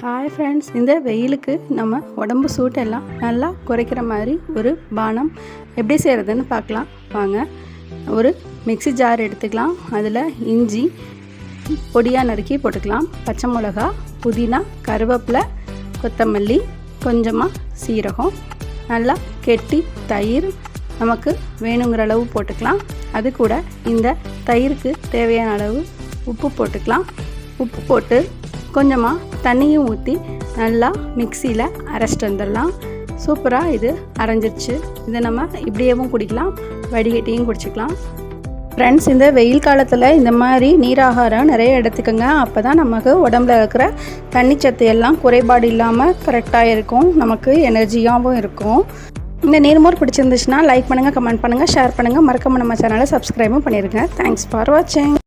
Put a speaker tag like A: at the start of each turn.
A: Hi friends இந்த வெயிலுக்கு நம்ம உடம்பு சூட்டெல்லாம் நல்லா குறைக்கிற மாதிரி ஒரு பானம் எப்படி செய்கிறதுன்னு பார்க்கலாம். வாங்க ஒரு மிக்ஸி ஜார் எடுத்துக்கலாம். அதில் இஞ்சி பொடியாக நறுக்கி போட்டுக்கலாம். பச்சை மிளகா புதினா கருவேப்பிலை கொத்தமல்லி கொஞ்சமாக சீரகம் நல்லா கெட்டி தயிர் நமக்கு வேணுங்கிற அளவு போட்டுக்கலாம். அது கூட இந்த தயிருக்கு தேவையான அளவு உப்பு போட்டுக்கலாம். உப்பு போட்டு கொஞ்சமாக தண்ணியும் ஊற்றி நல்லா மிக்சியில் அரைச்சிட்டு வந்துடலாம். சூப்பராக இது அரைஞ்சிருச்சு. இதை நம்ம இப்படியேவும் குடிக்கலாம். வடிகட்டியும் குடிச்சிக்கலாம். ஃப்ரெண்ட்ஸ் இந்த வெயில் காலத்தில் இந்த மாதிரி நீராகாரம் நிறைய எடுத்துக்கோங்க. அப்போ தான் நமக்கு உடம்புல இருக்கிற தண்ணிச்சத்து எல்லாம் குறைபாடு இல்லாமல் கரெக்டாக இருக்கும். நமக்கு எனர்ஜியாகவும் இருக்கும். இந்த நீர்மோர் பிடிச்சிருந்துச்சுன்னா லைக் பண்ணுங்கள் கமெண்ட் பண்ணுங்கள் ஷேர் பண்ணுங்கள் மறக்காம நம்ம சேனலை சப்ஸ்கிரைபும் பண்ணிடுங்க தேங்க்ஸ் ஃபார் வாட்சிங்